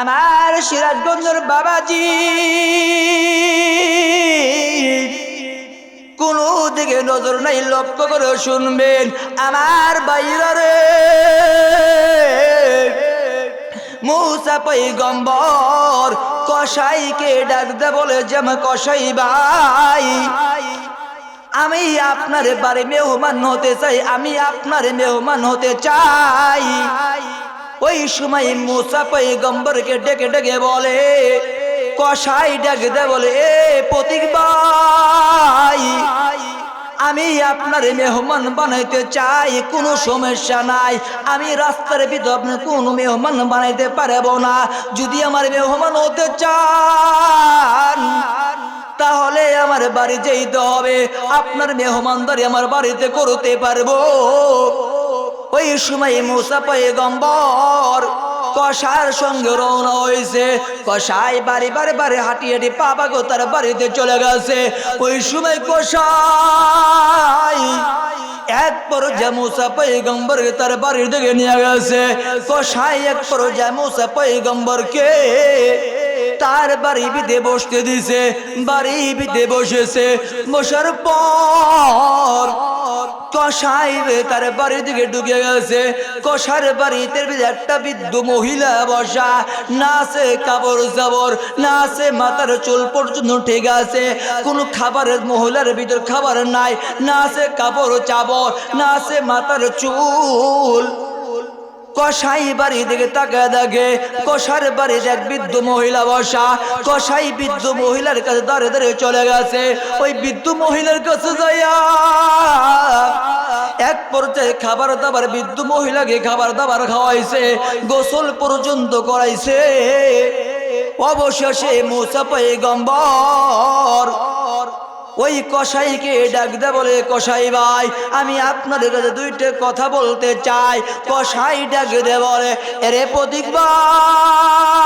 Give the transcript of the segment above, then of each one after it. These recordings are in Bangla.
আমার সিরাজগঞ্জের বাবাজি। কোন দিকে নজর নাই, লক্ষ্য করে শুনবেন আমার বাইরে মুসা পৈগম্বর কসাইকে ডাকতে বলে যেমন কসাই ভাই। আমি আপনার বাড়ি মেহমান হতে চাই, আমি আপনার মেহমান হতে চাই। ওই সময় মুসা পৈগম্বরকে ডেকে ডেকে বলে, কসাই ডাকতে বলে, এ প্রতীক ভাই, আমি আপনার মেহমান বানাইতে চাই, কোনো সমস্যা নাই। আমি রাস্তার ভিতর আপনার কোনো মেহমান বানাইতে পারব না। যদি আমার মেহমান হতে চান, তাহলে আমার বাড়ি যেতে হবে। আপনার মেহমানদারি আমার বাড়িতে করতে পারব। ওই সময় মুসা পয়গম্বর কষার সঙ্গে রওনা হয়েছে। কষাই বাড়ি বাড়ি বাড়ি হাঁটি হাঁটি পাবা গো তার বাড়িতে চলে গেছে। ওই সময় কষাই এক পর্যায়ে মুসা পৈগম্বর তার বাড়ির দিকে নিয়ে গেছে। কষাই এক পর্যায়ে মুসা পৈগম্বরকে তার বাড়ি বিদে বসতে দিছে, বাড়ি বিদে বসেছে। বসার পর তার বাড়ির দিকে ঢুকে গেছে। কষার বাড়িতে একটা বৃদ্ধ মহিলা বসা। নাচে কাপড় জাবর নাচে মাথার চুল পর্যন্ত ঠিক আছে। কোনো খাবারের মহিলার ভিতর খাবার নাই, না নাচে কাপড় চাবর, না নাচে মাথার চুল। কষাই বাড়ি দিকে এক বৃদ্ধ মহিলা বসা বৃদ্ধ মহিলার কাছে চলে গেছে। ওই বৃদ্ধ মহিলার কাছে যাইয়া এক পর্যায়ে খাবার দাবার, বৃদ্ধ মহিলাকে খাবার দাবার খাওয়াইছে, গোসল পর্যন্ত করাইছে। অবশেষে মোসা গম্বর। ওই কসাইকে ডাক দে বলে, কসাই ভাই, আমি আপনাদের কাছে দুইটা কথা বলতে চাই। কসাই ডাক দে বলে, এরে প্রতীক ভাই,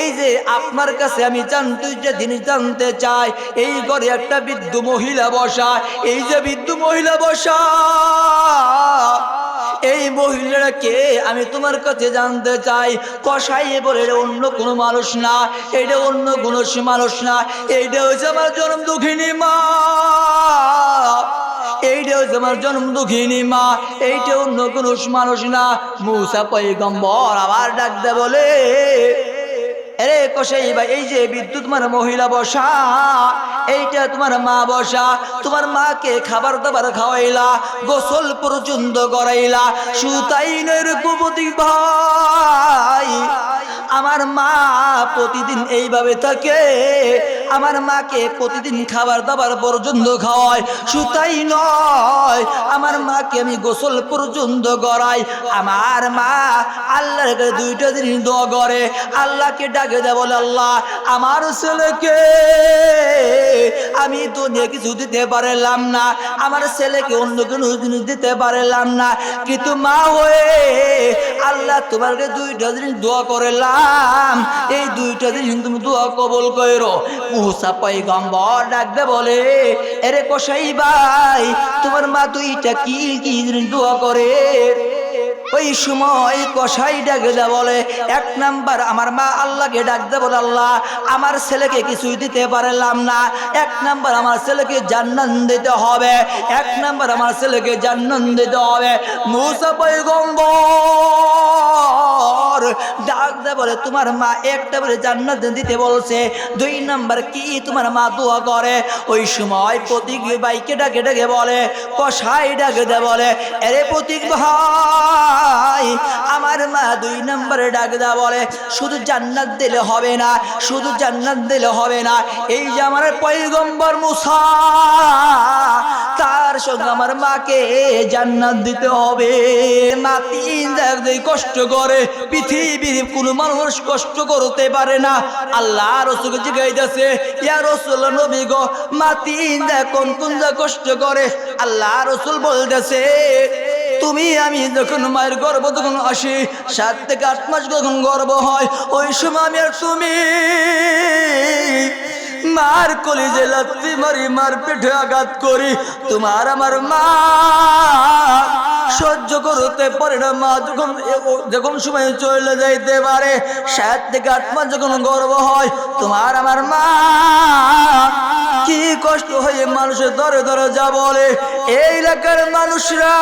এই যে আপনার কাছে আমি জানতে, যে জিনিস জানতে চাই, এই ঘরে একটা বৃদ্ধ মহিলা বসা, এই যে বৃদ্ধ মহিলা বসা মহিলারা কে আমি তোমার কাছে জানতে চাই। কষাই বলে এটা অন্য কোনো মানুষ না। এটা অন্য কোনো মানুষ না। এইটা হচ্ছে আমার জন্ম দুঃখিনী মা। এইটা হচ্ছে আমার জন্ম দুঃখিনী মা। এইটা অন্য কোনো মানুষ না। মুসা পৈগম্বর আবার ডাকতে বলে আরে কষাই ভাই, এই যে বিদ্যুৎ তোমার মহিলা বসা, এইটা তোমার মা বসা, তোমার মাকে খাবার দাবার খাওয়াইলা, গোসল পর্যন্ত করাইলা সুতাই নৈরূপতি ভাই, আমার মা প্রতিদিন এইভাবে থাকে, আমার মাকে প্রতিদিন খাবার দাবার পর্যন্ত খাওয়ায়, সুতাই নয়, আমার মাকে আমি গোসল পর্যন্ত গড়াই আমার মা আল্লাহর দুইটা দিন দোয়া করে, আল্লাহকে ডাকে দে বলে, আল্লাহ, আমার ছেলেকে আমি তো নিয়ে কিছু দিতে পারলাম না, আমার ছেলেকে অন্য কোনো জিনিস দিতে পারলাম না, কিন্তু মা হয়ে আল্লাহ তোমার কাছে দুইটা দিন দোয়া করলাম। এই দুইটা দিন তুমি দোয়া কবল করো। মুসা পয়গম্বর ডাকতে বলে, এরে কসাই ভাই, তোমার মা দুইটা কি কি জিনিস দোয়া করে? ওই সময় কষাই ডাকে যা বলে, এক নাম্বার আমার মা আল্লাহকে ডাকতে বলে আল্লাহ, আমার ছেলেকে কিছুই দিতে পারলাম না। এক নাম্বার আমার ছেলেকে জান্নান দিতে হবে, এক নাম্বার আমার ছেলেকে জান্নান দিতে হবে। মুসা পয়গম্বর ডাকতে বলে, তোমার মা একটা বলে জান্নাত দিতে বলছে। দুই নাম্বার কি তোমার মা দোয়া করে? ওই সময় প্রতীক বাইকে ডাকে ডাকে বলে কষাই ডাকে দে বলে, এরে প্রতীক ভাই আমার মা দুই নম্বরে ডাক দা বলে, শুধু জান্নাত দিলে হবে না, শুধু জান্নাত দিলে হবে না। এই যে আমার পৈগম্বর মুসা, তার সঙ্গে আমার মাকে জান্নাত দিতে হবে। মা তিন কষ্ট করে, পৃথিবীর কোনো মানুষ কষ্ট করতে পারে না। আল্লাহ রসুল জিগাইতেছে ইয়া রসুল নবী গো, মা তিন কোন কোন কষ্ট করে? আল্লাহ রসুল বলতেছে তুমি, আমি যখন মায়ের গর্ব তখন আসি, সাত থেকে আট মাস যখন গর্ব হয়, ওই সময় আমি আর তুমি। মার কলিজে লাত্তি মারি, মার পেটে আঘাত করি, তোমার আমার মা। সহ্য করতে পারে না। মা যখন যখন সময় চলে যাইতে পারে, সাত থেকে আট মাস যখন গর্ব হয়, তোমার আমার মা কি কষ্ট হয়ে মানুষের ধরে ধরে যা বলে, এই এলাকার মানুষরা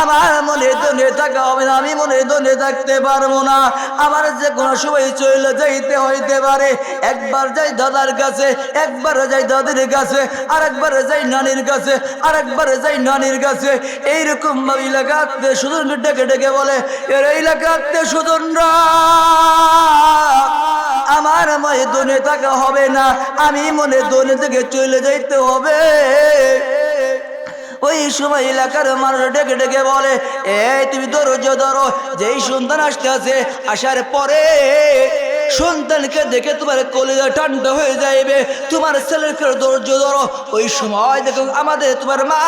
আমার মনে দনে থাকা হবে না, আমি মনে দনে থাকতে পারব না। আমার যে কোনো সময় চলে যাইতে হইতে পারে। একবার যাই দাদার কাছে, একবার যাই দাদির কাছে আর একবার যাই নানির কাছে আর একবার যাই নানির কাছে। এইরকম ভাবে এলাকাতে সুদন ডেকে ডেকে বলে, এর এলাকাতে সুদনরা আমার মনে দনে থাকা হবে না, আমি মনে দনে থেকে চলে যাইতে হবে। ওই সময় এলাকার মানুষ ডেকে ডেকে বলে, এই তুমি ধৈর্য ধরো, যেই সন্তান আসতে আছে, আসার পরে সন্তানকে দেখে তোমার কলিজা ঠান্ডা হয়ে যাইবে, তোমার ছেলেকে ধৈর্য ধরো। ওই সময় দেখো আমাদের তোমার মা,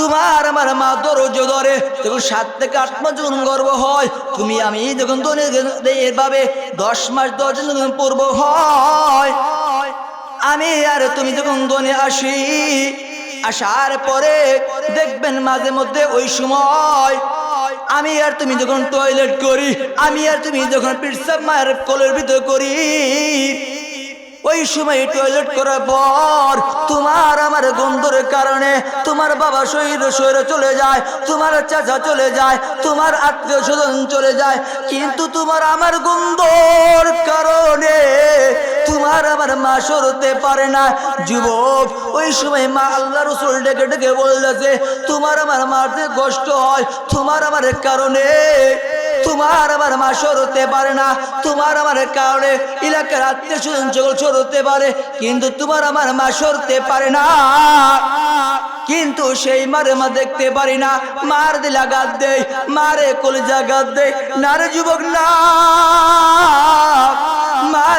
তোমার আমার মা ধৈর্য ধরে যখন সাত থেকে আট মাস যখন গর্ব হয়, তুমি আমি যখন এভাবে দশ মাস দশ যখন পূর্ব হয়, আমি আর তুমি যখন দনে আসি আসার পরে দেখবেন মাঝে মধ্যে ওই সময় আমি আর তুমি যখন টয়লেট করি, আমি আর তুমি যখন পিরসাব মায়ের কোলের ভিতর করি, ওই সময় টয়লেট করার পর তোমার আমার গন্ধর কারণে তোমার বাবা শহীদ শহরে চলে যায়, তোমার চাচা চলে যায়, তোমার আত্মীয় স্বজন চলে যায়, কিন্তু তোমার আমার গন্ধর কারণে তোমার আমার মা সরতে পারে না। যুবক, ওই সময় মা আল্লাহ রসুল ডেকে ডেকে বলতেছে তোমার আমার মারতে কষ্ট হয়, তোমার আমার কারণে, তোমার আমার মা সরতে পারে না, তোমার আমার কারণে এলাকার আত্মীয় স্বজন সকল সরতে পারে, কিন্তু তোমার আমার মা সরতে পারে না। কিন্তু সেই মারে মা দেখতে পারি না। মার দিলা গাদ দেয়, মারে কলিজা গাদ দেয়। নারে যুবক, না।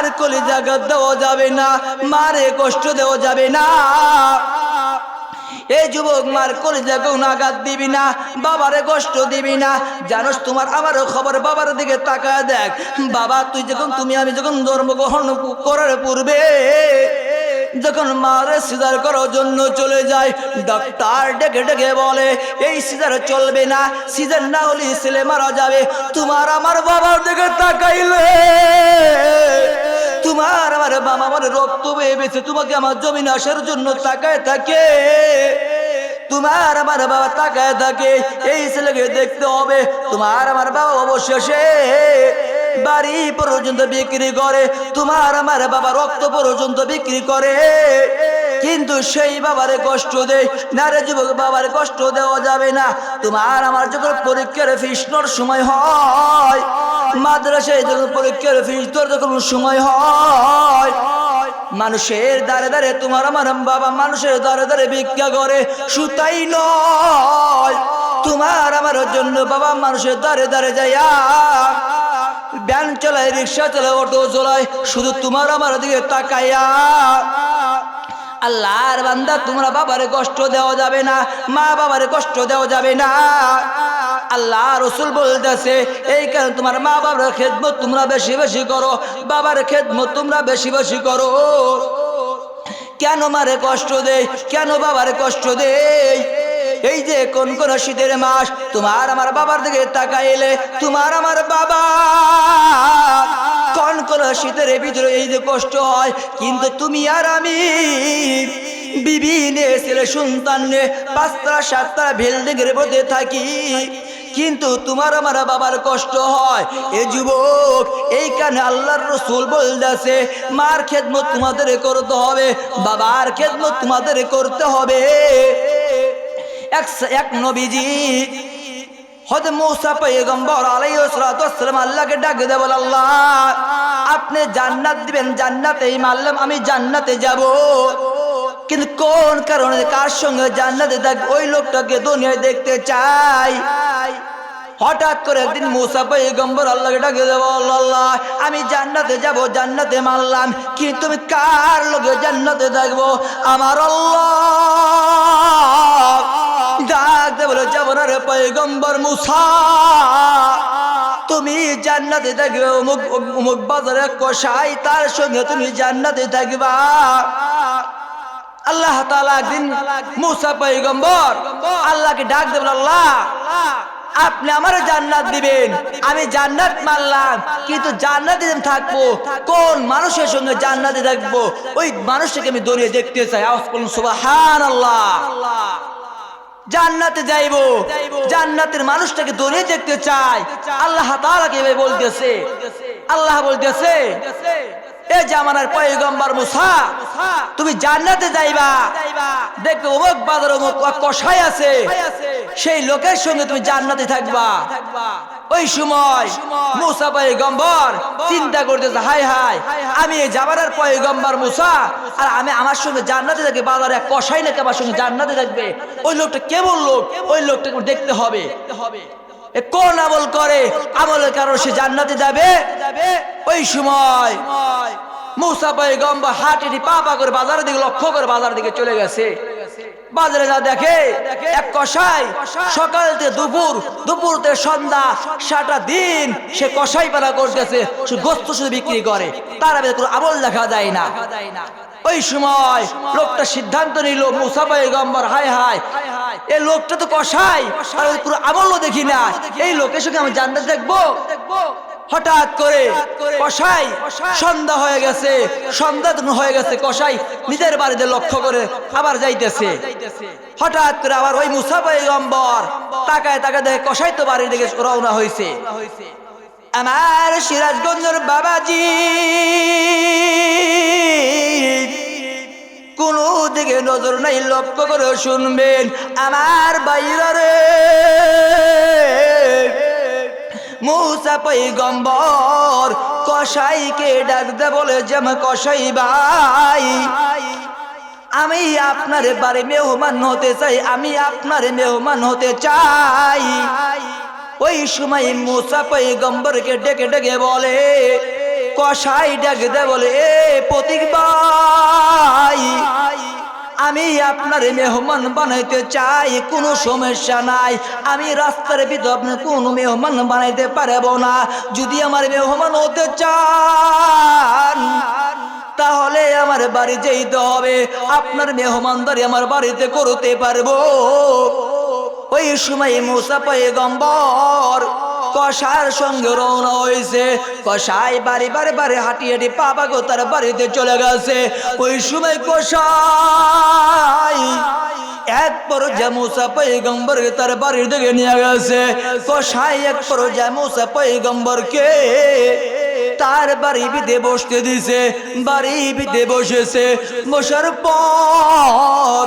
মার কলিজা গাদ দেওয়া যাবে না, মারে কষ্ট দেওয়া যাবে না। এই যুবক মার কলিজা নাগাদ দিবি না, বাবারে কষ্ট দিবি না। জানোস তোমার আমারও খবর বাবার দিকে তাকায় দেখ। বাবা, তুই যখন, তুমি, আমি যখন জন্মগ্রহণ করার পূর্বে যখন মারে সিজার করার জন্য চলে যায় ডাক্তার ডেকে ডেকে বলে, এই সিজার চলবে না, সিজার না হলে ছেলে মারা যাবে। তোমার আমার বাবার দিকে তাকাইলে তোমার আমার বাবা আমার রক্ত বেয়ে বেছে তোমাকে আমার জমিন আসার জন্য তাকায় থাকে। তোমার আমার বাবা তাকায় থাকে, এই ছেলেকে দেখতে হবে। তোমার আমার বাবা অবশেষে বাড়ি পর্যন্ত বিক্রি করে, তোমার আমার বাবা রক্ত পর্যন্ত বিক্রি করে। কিন্তু সেই বাবারে কষ্ট দেয় না যুবক বাবার কষ্ট দেওয়া যাবে না। তোমার আমার যখন পরীক্ষার ফিসনোর সময় হয়, মাদ্রাসায় যখন পরীক্ষার ফিস তোর যখন সময় হয়, মানুষের দ্বারে দ্বারে তোমার আমার বাবা মানুষের দ্বারে দ্বারে ভিক্ষা করে, সুতাই নয় তোমার আমার জন্য বাবা মানুষের দ্বারে দ্বারে যাইয়া ব্যান চালায়, রিক্সা চালায়, অটো চালায়, শুধু তোমার আমার দিকে তাকাইয়া। আল্লাহর বান্দা, তোমরা বাবারে কষ্ট দেওয়া যাবে না, মা বাবারে কষ্ট দেওয়া যাবে না। আল্লাহ রসুল বলতেছে, এই কারণে তোমার মা বাবার খেদমত তোমরা বেশি বেশি করো, বাবার খেদমত তোমরা বেশি বেশি করো। কেন মারে কষ্ট দেয়, কেন বাবারে কষ্ট দেয়? এই যে কোন কোন শীতের মাস, তোমার আমার বাবার দিকে তাকাইলে তোমার আমার বাবা। কোন কোন শীতের ভিতরে এই যে কষ্ট হয়, কিন্তু তুমি আর আমি বিভিন্ন ছেলে সন্তান নে পাঁচটা, সাতটা বিল্ডিং এর মধ্যে থাকি। কিন্তু তোমার আমার বাবার কষ্ট হয়। এ যুবক, এই কানে আল্লাহর রসুল বলতেছে, মার খেদমত তোমাদের করতে হবে, বাবার খেদমত তোমাদের করতে হবে। এক এক নবীজি হয়তো মৌসা পেগম্বর আলাইসালাম আল্লাহকে ডাকে দেব আল্লাহ, আপনি জান্নাত দিবেন জান্নাতে মারলাম, আমি জান্নাতে যাব। কিন্তু কোন কারণে কার সঙ্গে জান্নাতে দেখ ওই লোকটাকে দুনিয়ায় দেখতে চাই? হঠাৎ করে একদিন মুসা পৈগম্বর আল্লাহকে ডাকে দেবো আল্লাহ, আমি জান্নাতে যাব, জান্নাতে মারলাম, কিন্তু তুমি কার লোকে জান্নাতে দেখব আমার আল্লাহ। ডাকতে বলে যাব না রে পৈগম্বর মুসা, তুমি জান্নাতে থাকবে, অমুক অমুক বাজারে কষাই তার সঙ্গে তুমি জান্নাতে থাকবা। আল্লাহ তাআলা একদিন মুসা পৈগম্বর আল্লাহকে ডাক দেবেন আল্লাহ, আপনি আমার জান্নাত দিবেন, আমি জান্নাত মানলাম, কিন্তু জান্নাতে থাকব, কোন মানুষের সঙ্গে জান্নাতে থাকব? ওই মানুষটাকে আমি দৌড়িয়ে দেখতে চাই। আওয়াজ করুন সুবহান আল্লাহ জান্নাতে যাইব। জান্নাতের মানুষটাকে দৌড়িয়ে দেখতে চাই। আল্লাহ তালাকে বলতেছে। আল্লাহ বলতেছে এ জামানার পয়গম্বর মুসা, তুমি জান্নাতে যাইবা। দেখবে অমুক বাজার অমুক কষাই আছে। সেই লোকের সঙ্গে তুমি জান্নাতে থাকবা। ওই সময় মুসা পয়গম্বর চিন্তা করতেছে হাই হাই আমি এই জামানার পয়গম্বর মুসা, আর আমি আমার সঙ্গে জান্নাতে থাকি, বাজারে কষাই নাকি আমার সঙ্গে জান্নাতে থাকবে। ওই লোকটা কেমন লোক? ওই লোকটাকে দেখতে হবে। কোন আমল করে? আমলের কারণ সে জান্নাতে যাবে? ওই সময় মুসা করে বাজারের দিকে, লক্ষ্য করে দিকে চলে গেছে। বাজারে যা দেখে, এক কষাই সকাল থেকে দুপুর দুপুর থেকে সন্ধ্যা, সারাটা দিন সে কষাই পালা করতেছে গোস্ত শুধু বিক্রি করে। তার আমল দেখা যায় না। ওই সময় লোকটা সিদ্ধান্ত নিল মুসাফাই গম্বর হাই হাই এই লোকটা তো কষাই কোনো আমলও দেখি না। এই লোকের সঙ্গে আমি জানতে দেখব? হঠাৎ করে কষাই সন্ধ্যা হয়ে গেছে, সন্ধ্যা হয়ে গেছে কষাই নিজের বাড়িতে লক্ষ্য করে আবার যাইতেছে। হঠাৎ করে আবার ওই মুসাফাই গম্বর তাকায় তাকায় দেখে কষাই তো বাড়ির দিকে রওনা হয়েছে আমার সিরাজগঞ্জের বাবাজি কোন দিকে নজর নাই, লক্ষ্য করে শুনবেন আমার বাইরে মুসা পৈগম্বর কসাইকে ডাকতে বলে যেম কসাই ভাই, আমি আপনার বাড়ি মেহমান হতে চাই, আমি আপনার মেহমান হতে চাই। ওই সময় মুসা পৈগম্বরকে ডেকে ডেকে বলে কসাই ডাকতে বলে, এ প্রতীক ভাই, আমি আপনার মেহমান বানাইতে চাই, কোনো সমস্যা নাই। আমি রাস্তার ভিতর আপনার কোনো মেহমান বানাইতে পারব না। যদি আমার মেহমান হতে চান, তাহলে আমার বাড়ি যেতে হবে। আপনার মেহমানদারি আমার বাড়িতে করতে পারব। ওই সময় মুসা পয়গম্বর কষার সঙ্গে রওনা হয়েছে। কষাই বাড়ি বাড়ি বাড়ি হাঁটি হাঁটি পাবা গো তার বাড়িতে চলে গেছে। ওই সময় কষাই এক পর্যায়ে মুসা পৈগম্বর তার বাড়ির দিকে নিয়ে গেছে। কষাই এক পর্যায়ে মুসা পৈগম্বরকে তার বাড়ি বিদে বসতে দিছে, বাড়ি বিদে বসেছে। বসার পর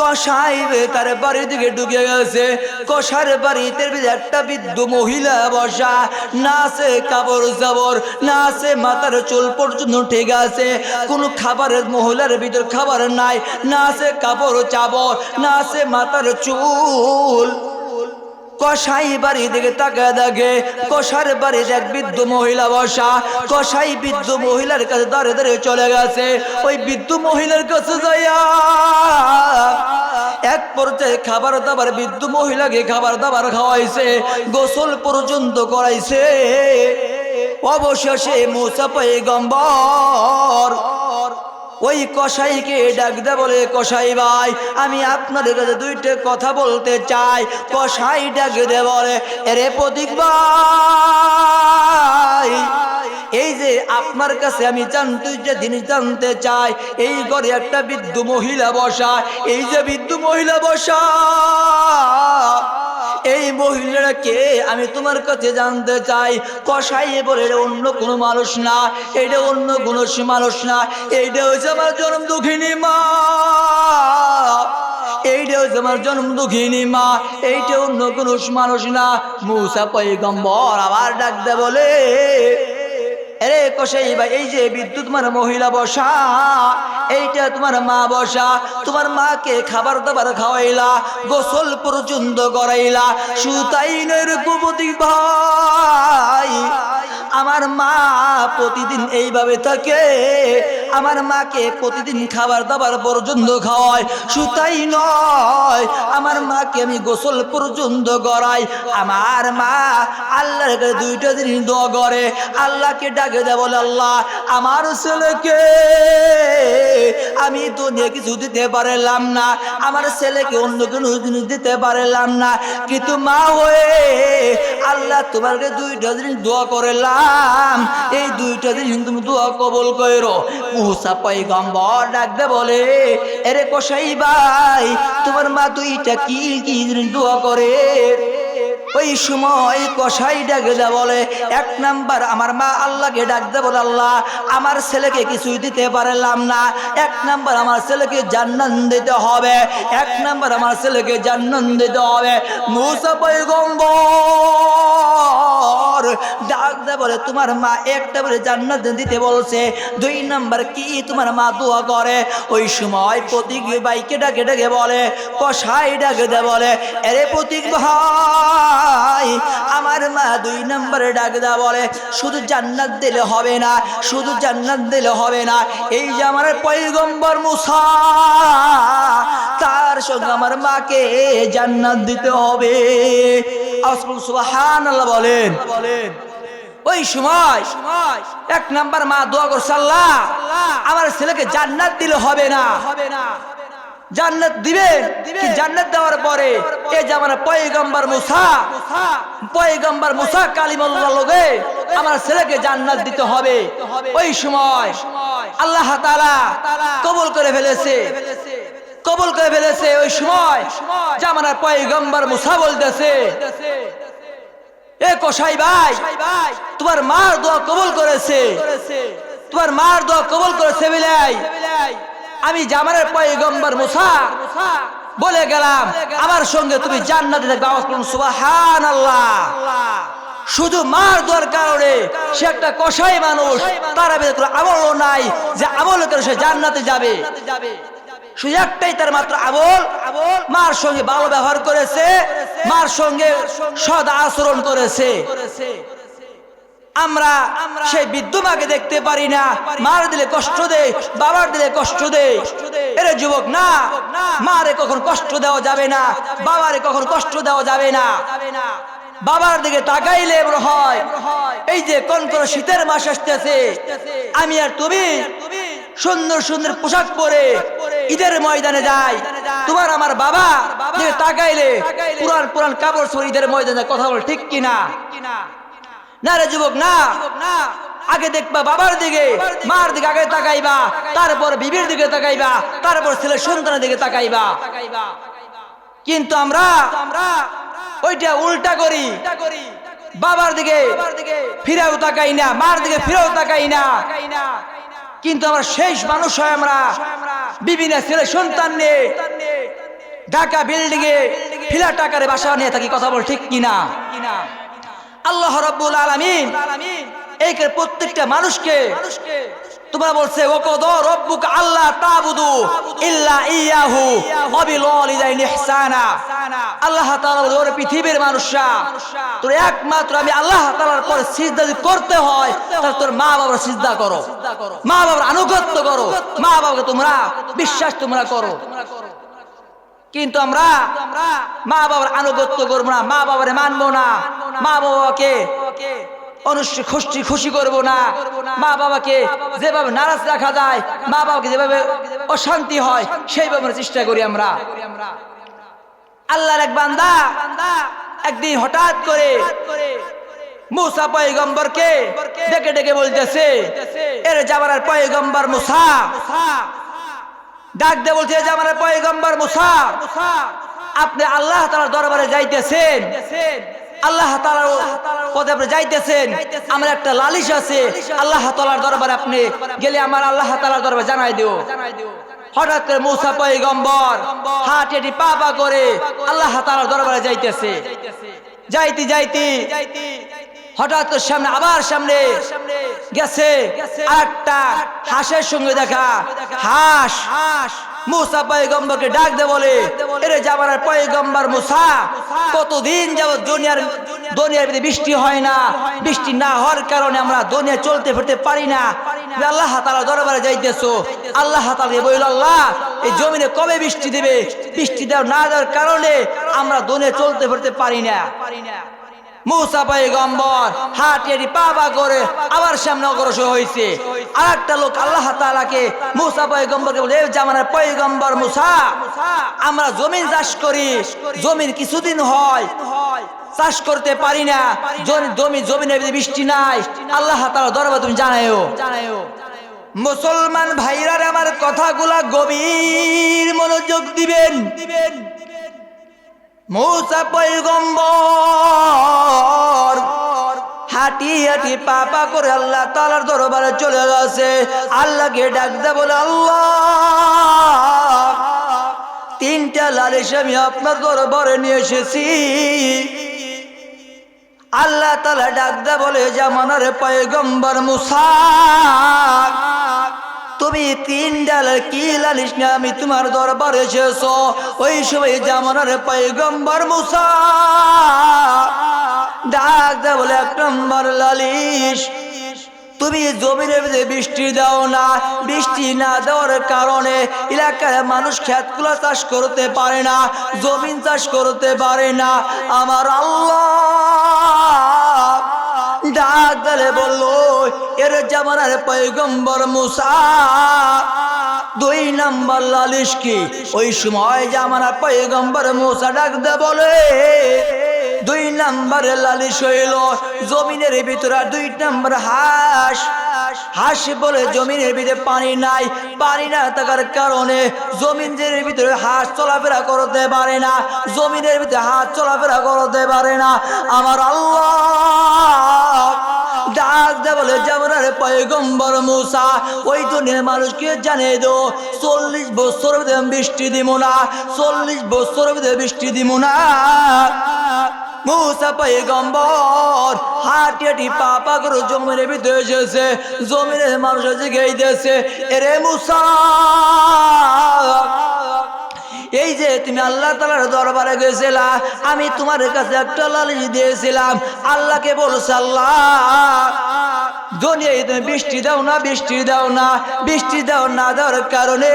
কষাই তার বাড়ি দিকে ঢুকে গেছে। কষার বাড়িতে একটা বৃদ্ধ মহিলা বসা নাচে কাপড় জাবর নাচে মাথার চুল পর্যন্ত ঠিক আছে। কোনো খাবারের মহিলার ভিতর খাবার নাই, না নাচে কাপড় চাবর, না নাচে মাথার চুল কষাই বাড়ি দিকে তাকা দেখে কষার বাড়ি এক বৃদ্ধ মহিলা বসা কষাই বৃদ্ধ মহিলার কাছে দাঁড়ে দাঁড়িয়ে চলে গেছে। ওই বৃদ্ধ মহিলার কাছে যাইয়া এক পর্যায়ে খাবার দাবার, বৃদ্ধ মহিলাকে খাবার দাবার খাওয়াইছে, গোসল পর্যন্ত করাইছে। অবশেষে মুসা গম্বর। ওই কসাইকে ডাকতে বলে, কসাই ভাই, আমি আপনাদের কাছে দুইটা কথা বলতে চাই। কসাই ডাকতে বলে, এরে প্রতীক ভাই, এই যে আপনার কাছে আমি জানতে, যে জিনিস জানতে চাই, এই ঘরে একটা বৃদ্ধ মহিলা বসা, এই যে বৃদ্ধ মহিলা বসা এই মহিলাকে আমি তোমার কাছে জানতে চাই। কষাই বলে এটা অন্য কোনো মানুষ না, এটা অন্য কোনো মানুষ না। এইটা হচ্ছে আমার জন্ম দুঃখিনী মা। এইটা হচ্ছে আমার জন্ম দুঃখিনী মা। এইটা অন্য কোনো মানুষ না। মুসা পৈগম্বর আবার ডাকতে বলে আরে কষাই ভাই, এই যে বিদ্যুৎ তোমার মহিলা বসা, এইটা তোমার মা বসা, তোমার মাকে খাবার দাবার খাওয়াইলা, গোসল পর্যন্ত করাইলা সুতাইনের কুপতি ভাই। আমার মা প্রতিদিন এইভাবে থাকে, আমার মাকে প্রতিদিন খাবার দাবার পর্যন্ত খাওয়ায়, সুতাই নয়, আমার মাকে আমি গোসল পর্যন্ত গড়াই। আমার মা আল্লাহর দুইটা দিন দোয়া করে, আল্লাহকে ডাকে দেয় বলে, আল্লাহ, আমার ছেলেকে আমি তো নিয়ে কিছু দিতে পারলাম না, আমার ছেলেকে অন্য কোনো জিনিস দিতে পারলাম না, কিন্তু মা হয়ে আল্লাহ তোমাকে দুইটা জিনিস দোয়া করলাম। এই দুইটা দিন তুমি দোয়া কবল করো। মুসা পয়গম্বর ডাকতে বলে, এরে কসাই ভাই, তোমার মা দুইটা কি কি জিনিস দোয়া করে? ওই সময় কষাই ডাকে দে বলে, এক নাম্বার আমার মা আল্লাহকে ডাক দে বলে, আল্লাহ, আমার ছেলেকে কিছুই দিতে পারলাম না। এক নাম্বার আমার ছেলেকে জান্নান দিতে হবে। এক নাম্বার আমার ছেলেকে জান্নান দিতে হবে। মুসা পয়গম্বর ডাক দে বলে, তোমার মা একটা বলে জান্নাত দিতে বলছে। দুই নাম্বার কি তোমার মা দোয়া করে? ওই সময় প্রতীক বাইকে ডাকে ডাকে বলে কষাই ডাকে দে বলে, এরে প্রতীক ভাই, আমার মা দুই নম্বরে ডাক দা বলে, শুধু জান্নাত দিলে হবে না, শুধু জান্নাত দিলে হবে না, এই যে আমার পৈগম্বর মুসা, তার সঙ্গে আমার মাকে জান্নাত দিতে হবে। সুবাহান বলেন। বলেন। ওই সময় এক নাম্বার মা দোয়া করছে আল্লাহ আমার ছেলেকে জান্নাত দিলে হবে না। হবে না। জান্নাত দিবেন কি জান্নাত দেওয়ার পরে? এই যে আমার পয়গম্বর মুসা পয়গম্বর মুসা। কালিমুল্লাহ লগে আমার ছেলেকে জান্নাত দিতে হবে। ওই সময় আল্লাহ তাআলা কবুল করে ফেলেছে। কবুল করে ফেলেছে ওই সময় জামানার পয়গম্বর মুসা বলতেছে, এ কসাই ভাই, তোমার মার দোয়া কবুল করেছে, তোমার মার দোয়া কবুল করেছে বিলাই। আমি জামানের পয়গম্বর মুসা বলে গেলাম, আমার সঙ্গে তুমি জান্নাতে থাকবে। আওয়াজ করুন শুধু মার দোয়ার কারণে সে একটা কসাই মানুষ তার আমলও নাই, যে আমল করে সে জান্নাতে যাবে। তার মাত্র আবল মার সঙ্গে ভালো ব্যবহার করেছে, মার সঙ্গে সদ আচরণ করেছে। আমরা সেই বিদ্যুমাকে দেখতে পারি না। মার দিলে কষ্ট দেয় বাবার দিলে কষ্ট দেয় এর যুবক, না। মারে কখন কষ্ট দেওয়া যাবে না, বাবারে কখন কষ্ট দেওয়া যাবে না। বাবার দিকে তাকাইলে হয়, এই যে কোন কোন শীতের মাস আসতেছে, আমি আর তুমি সুন্দর সুন্দর পোশাক পরে ঈদের ময়দানে যাই। তোমার আমার বাবা তাকাইলে পুরান পুরান কাপড় পরে ঈদের ময়দানে কথা বল, ঠিক কিনা? না রে যুবক, না। আগে দেখবা বাবার দিকে, মার দিকে আগে তাকাইবা, তারপর বিবির দিকে তাকাইবা, তারপর ছেলের সন্তানের দিকে তাকাইবা। কিন্তু আমরা ওইটা উল্টা করি। বাবার দিকে ফিরেও তাকাই না, মার দিকে ফিরেও তাকাই না। কিন্তু আমরা শেষ মানুষ হয় আমরা। বিভিন্ন ছেলে সন্তান নিয়ে ঢাকা বিল্ডিং এ ফিলা টাকারে বাসা নিয়ে থাকি, কথা বল ঠিক কিনা? আল্লাহ রব্বুল আলমিন এই প্রত্যেকটা মানুষকে তোমরা বলছে রব্বুক আল্লাহ তাবুদু ইল্লা ইয়াহু ইহসানা। আল্লাহ তাআলা বলে পৃথিবীর মানুষরা, তোর একমাত্র আমি আল্লাহ তাআলার পরে সিজদা করতে হয় তোর মা বাবার সিজদা করো। মা বাবার আনুগত্য করো। মা বাবাকে তোমরা বিশ্বাস তোমরা করো। কিন্তু আমরা মা বাবার আনুগত্য করব না মা বাবারে মানবো না। মা বাবাকে অনুষ্ঠি খুশি খুশি করব না। মা বাবাকে যেভাবে নারাজ রাখা যায়, মা বাবাকে যেভাবে অশান্তি হয়, সেইভাবে চেষ্টা করি আমরা। আল্লাহর এক বান্দা একদিন হঠাৎ করে মুসা পয়গম্বরকে ডেকে ডেকে বলতেছে, এর জামানার পয়গম্বর মুসা। ডাক দে বলছে আমার পয়গম্বর মুসা, আপনি আল্লাহ তাআলার দরবারে যাইতেছেন। আল্লাহ তাআলার পদে আপনি যাইতেছেন আমার একটা লালিশ আছে। আল্লাহ তাআলার দরবারে আপনি গেলে আমার আল্লাহ তাআলার দরবারে জানাই দিও। হঠাৎ করে মুসা পয়গম্বর হাট এটি পা পা করে আল্লাহ তাআলার দরবারে যাইতেছে। যাইতে যাইতে হঠাৎ করে সামনে আবার সামনে গেছে। আর একটা হাঁসের সঙ্গে দেখা। হাঁস হাঁস। মুসা পয়গম্বরকে ডাক দে বলে, এরে জামানার পয়গম্বর মুসা, কতদিন যাবত দুনিয়ার দুনিয়ার ভিতরে বৃষ্টি হয় না, বৃষ্টি না হওয়ার কারণে আমরা দুনিয়া চলতে ফিরতে পারি না। আল্লাহ তাআলা দরবারে যাইতেছো। আল্লাহ তাআলা বইল আল্লাহ, এই জমিনে কবে বৃষ্টি দেবে? বৃষ্টি দেওয়া না দেওয়ার কারণে আমরা দুনিয়া চলতে ফিরতে পারি না। করে আবার লোক আল্লাহ বলে জামানার পয়গম্বর আমরা জমিন চাষ করি। জমিন কিছুদিন হয়, চাষ করতে পারি না। জমি জমিনের বৃষ্টি নাই, আল্লাহ তাআলা দরবার তুমি জানায়ও। মুসলমান ভাইরার আমার কথাগুলা গভীর মনোযোগ দিবেন দিবেন। মৌসা পৈগম্বর হাঁটি হাঁটি পাপা করে আল্লাহ তালার দরবারে চলে গেছে। আল্লাহকে ডাক দে বলে, আল্লাহ, তিনটা লালিশ আমি আপনার দরবারে নিয়ে এসেছি। আল্লাহ তালা ডাক দে বলে জামানার পয়গম্বর মুসা তুমি তিন ডাল কি লালিস না আমি তোমার দরবারে এসেছ? ওই সময় জামানার পয়গম্বর মুসা ডাক দে বলে, এক নম্বর লালিশ, তুমি জমিনের ভিতরে বৃষ্টি দাও না। বৃষ্টি না দেওয়ার কারণে এলাকার মানুষ ক্ষেতগুলো চাষ করতে পারে না, জমিন চাষ করতে পারে না। আমার আল্লাহ ডাক দলে বলল, এর জামানার পয়গম্বর মুসা, দুই নম্বর লালিশ কি? ওই সময় জামানার পয়গম্বর মুসা ডাক দে বলে, দুই নম্বর লালিশ হইল, জমিনের ভিতরে দুই নম্বর হাঁস। হাঁস বলে, জমিনের ভিতরে পানি নাই, পানি না থাকার কারণে জমিনের ভিতরে হাঁস চলাফেরা করতে পারে না, জমিনের ভিতরে হাঁস চলাফেরা করতে পারে না। আমার আল্লাহ ডাক দে বলে যেমন পয়গম্বর মুসা, ওই দুনিয়ার মানুষকে জানিয়ে দো, চল্লিশ বছর বৃষ্টি দিব না, চল্লিশ বছর বৃষ্টি দিব না। মুসা পয়গম্বর হাঁটি হাঁটি পাপা করে জমির ভিতরে এসেছে, জমিনের মানুষ জিগেই দিয়েছে এরে মুসা! এই যে তুমি আল্লাহ তালার দরবারে গেছিলা আমি তোমার কাছে একটা লালিশ দিয়েছিলাম। আল্লাহকে বলছে, আল্লাহ, দুনিয়ায় তুমি বৃষ্টি দাও না, বৃষ্টি দাও না, বৃষ্টি দাও না, দেওয়ার কারণে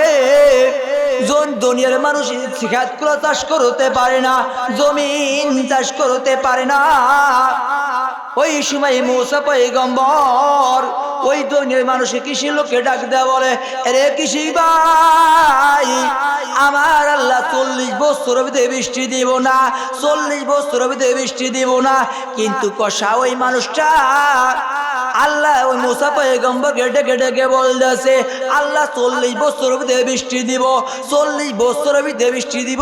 জন দুনিয়ার মানুষ খেতগুলো চাষ করতে পারে না, জমিন চাষ করতে পারে না। ওই সময় মৌসা পয়গম্বর, ওই দুনিয়ার মানুষে কৃষি লোককে ডাক দেয়া বলে রে কৃষি ভাই, আমার আল্লাহ চল্লিশ বছর ভিতরে বৃষ্টি দিব না, চল্লিশ বছর ভিতরে বৃষ্টি দিব না, কিন্তু কষা ওই মানুষটা, আল্লাহ ওই মুসা পয়গম্বরকে ডেকে ডেকে বলতেছে, আল্লাহ চল্লিশ বছর ভিতরে বৃষ্টি দিব, চল্লিশ বছর ভিতরে বৃষ্টি দিব।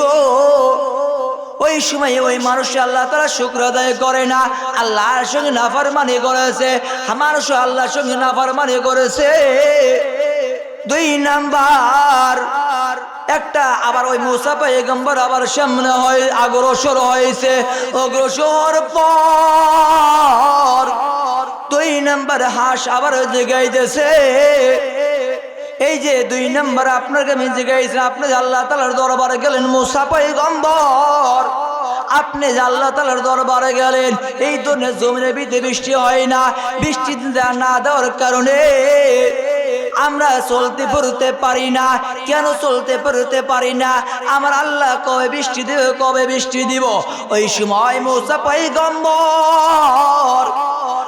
ওই সময় ওই মানুষ আল্লাহ তারা শুক্র আদায় করে না। আল্লাহর সঙ্গে নাফার মানে করেছে মানুষ আল্লাহর সঙ্গে নাফার মানে করেছে। দুই নাম্বার, একটা আবার ওই মুসা পেগম্বর আবার সামনে হয়, অগ্রসর হয়েছে। অগ্রসর পর দুই নাম্বার হাঁস আবার জেগাইতেছে। এই যে দুই নম্বর আপনাকে আমি জিজ্ঞাসা আপনি আল্লাহ তালার দরবারে গেলেন, মুসা গম্বর আপনি যে আল্লাহ তালার দরবারে গেলেন, এই দুনিয়া জমিনে বিধে বৃষ্টি হয় না, বৃষ্টি না দেওয়ার কারণে আমরা চলতে পড়তে পারি না। কেন চলতে পড়তে পারি না? আমার আল্লাহ কবে বৃষ্টি দেবে, কবে বৃষ্টি দিব? ওই সময় মুসা পৈগম্বর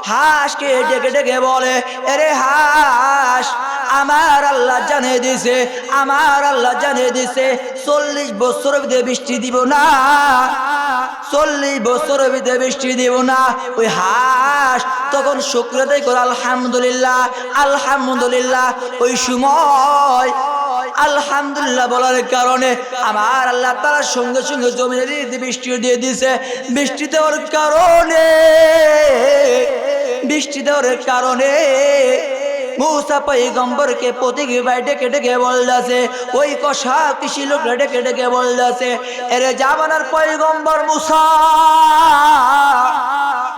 হাঁসকে ডেকে ডেকে বলে, এরে হাঁস আমার আল্লাহ জানিয়ে দিছে আমার আল্লাহ জানিয়ে দিছে চল্লিশ বছর ভিতরে বৃষ্টি দিব না, চল্লিশ বছর ভিতরে বৃষ্টি দিব না। ওই হাঁস তখন শুক্রদাই করে, আলহামদুলিল্লাহ আলহামদুলিল্লাহ। ওই সময় আলহামদুলিল্লাহ বলার কারণে আমার আল্লাহ তার সঙ্গে সঙ্গে জমিনে বৃষ্টি দিয়ে দিছে বৃষ্টি দেওয়ার কারণে, বৃষ্টি দেওয়ার কারণে মুসা পৈগম্বরকে প্রতীক ভাই ডেকে ডেকে বলতেছে, ওই কষা কৃষি লোক ডেকে ডেকে বলতেছে, এরে জামানার পৈগম্বর মুসা,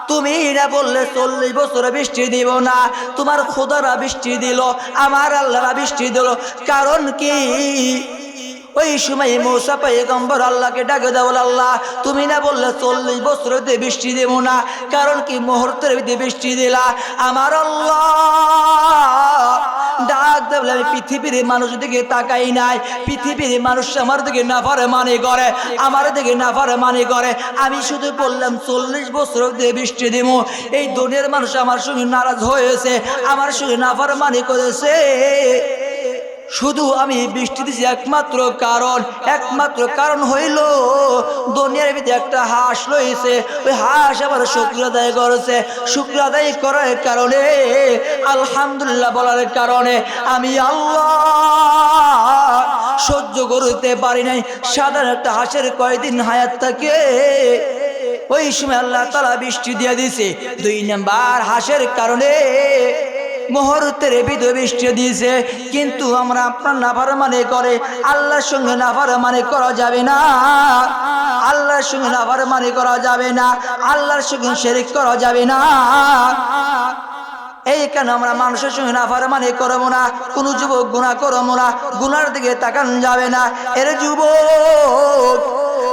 তুমি না বললে চল্লিশ বছর বৃষ্টি দিব না, তোমার খোদারা বৃষ্টি দিল, আমার আল্লাহরা বৃষ্টি দিল, কারণ কি? ওই সময় মৌসা পেগম্বর আল্লাহকে ডাকে দাও আল্লাহ, তুমি না বললে চল্লিশ বছর দিয়ে বৃষ্টি দেব না। কারণ কি মুহূর্তের ভিতরে বৃষ্টি দিলা? আমার আল্লাহ। ডাক দেবলে আমি পৃথিবীর মানুষ দিকে তাকাই নাই। পৃথিবীর মানুষ আমার দিকে নাফারে মানে করে, আমার দিকে নাফারে মানে করে। আমি শুধু বললাম, চল্লিশ বছর দিয়ে বৃষ্টি দিব। এই দুনিয়ার মানুষ আমার সঙ্গে নারাজ হয়েছে, আমার সঙ্গে নাফার মানে করেছে। শুধু আমি বৃষ্টি দিছি একমাত্র কারণ একমাত্র কারণ হইল দুনিয়ার ভিতরে একটা হাঁস রয়েছে। ওই হাঁস আবার শুক্র আদায় করেছে। শুক্র আদায় করার কারণে, আলহামদুলিল্লাহ বলার কারণে আমি আল্লাহ সহ্য করতে পারি নাই। সাধারণ একটা হাঁসের কয়দিন হায়াত থাকে? ওই সময় আল্লাহ তালা বৃষ্টি দিয়ে দিছে দুই নাম্বার হাঁসের কারণে মুহূর্তের বিধ বৃষ্টি দিয়েছে। কিন্তু আমরা আপনার নাফার মানে করে, আল্লাহর সঙ্গে নাফার মানে করা যাবে না। আল্লাহর সঙ্গে নাফার মানে করা যাবে না। আল্লাহর সঙ্গে শেরিক করা যাবে না। এই কেন আমরা মানুষের সঙ্গে নাফার মানে করব না? কোনো যুবক গুণা করব না। গুনার দিকে তাকান যাবে না। এর যুবক,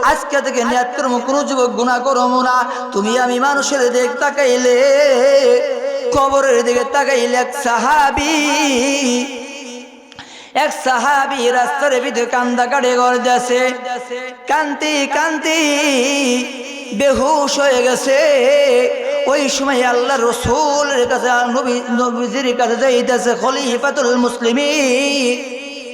আজকে থেকে নিয়াত করব, কোনো যুবক গুণা করব না। তুমি আমি মানুষের দিক তাকাইলে কবরের দিকে তাকাইল এক সাহাবি এক সাহাবি রাস্তার ভিতরে কান্দা কাটে গড়াছে কান্তি কান্তি, বেহুশ হয়ে গেছে। ওই সময় আল্লাহ রসুলের কাছে, নবী, নবীজির কাছে যাইতেছে খলিফাতুল মুসলিমিন।